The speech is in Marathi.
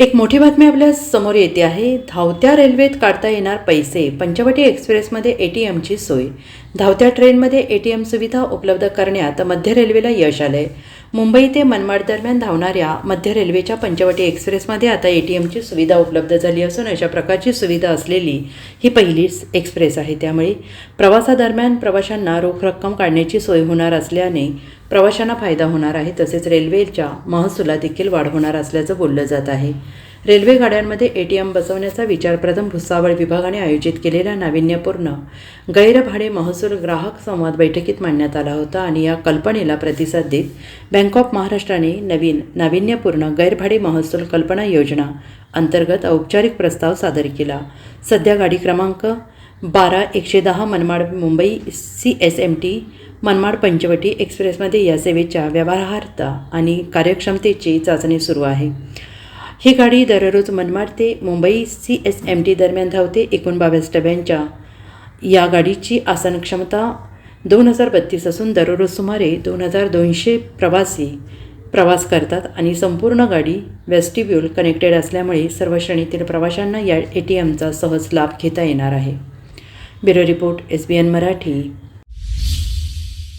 एक मोठी बातमी आपल्यासमोर येते आहे. धावत्या रेल्वेत काढता येणार पैसे. पंचवटी एक्सप्रेसमध्ये ए टी एमची सोय. धावत्या ट्रेनमध्ये ए टी एम सुविधा उपलब्ध करण्यात मध्य रेल्वेला यश आलंय. मुंबई ते मनमाड दरम्यान धावणाऱ्या मध्य रेल्वेच्या पंचवटी एक्सप्रेसमध्ये आता ए टी एमची सुविधा उपलब्ध झाली असून अशा प्रकारची सुविधा असलेली ही पहिलीच एक्सप्रेस आहे. त्यामुळे प्रवासादरम्यान प्रवाशांना रोख रक्कम काढण्याची सोय होणार असल्याने प्रवाशांना फायदा होणार आहे. तसेच रेल्वेच्या महसुलात देखील वाढ होणार असल्याचं बोललं जात आहे. रेल्वे गाड्यांमध्ये ए टी एम बसवण्याचा विचार प्रथम भुसावळ विभागाने आयोजित केलेल्या नाविन्यपूर्ण गैरभाडे महसूल ग्राहक संवाद बैठकीत मांडण्यात आला होता आणि या कल्पनेला प्रतिसाद देत बँक ऑफ महाराष्ट्राने नवीन नाविन्यपूर्ण गैरभाडे महसूल कल्पना योजना अंतर्गत औपचारिक प्रस्ताव सादर केला. सध्या गाडी क्रमांक बारा एकशे दहा Manmad Mumbai C S M T Manmad Panchavati एक्सप्रेसमध्ये या सेवेच्या व्यवहार्यता आणि कार्यक्षमतेची चाचणी सुरू आहे. ही गाडी दररोज मनमाड ते Mumbai C S M T दरम्यान धावते एकूण बावीस डब्यांच्या. या गाडीची आसन क्षमता दोन हजार बत्तीस असून दररोज सुमारे दोन हजार दोनशे प्रवासी प्रवास करतात आणि संपूर्ण गाडी वेस्टिब्यूल कनेक्टेड असल्यामुळे सर्व श्रेणीतील प्रवाशांना या ए टी एमचा सहज लाभ घेता येणार आहे. Bureau report S B N Marathi.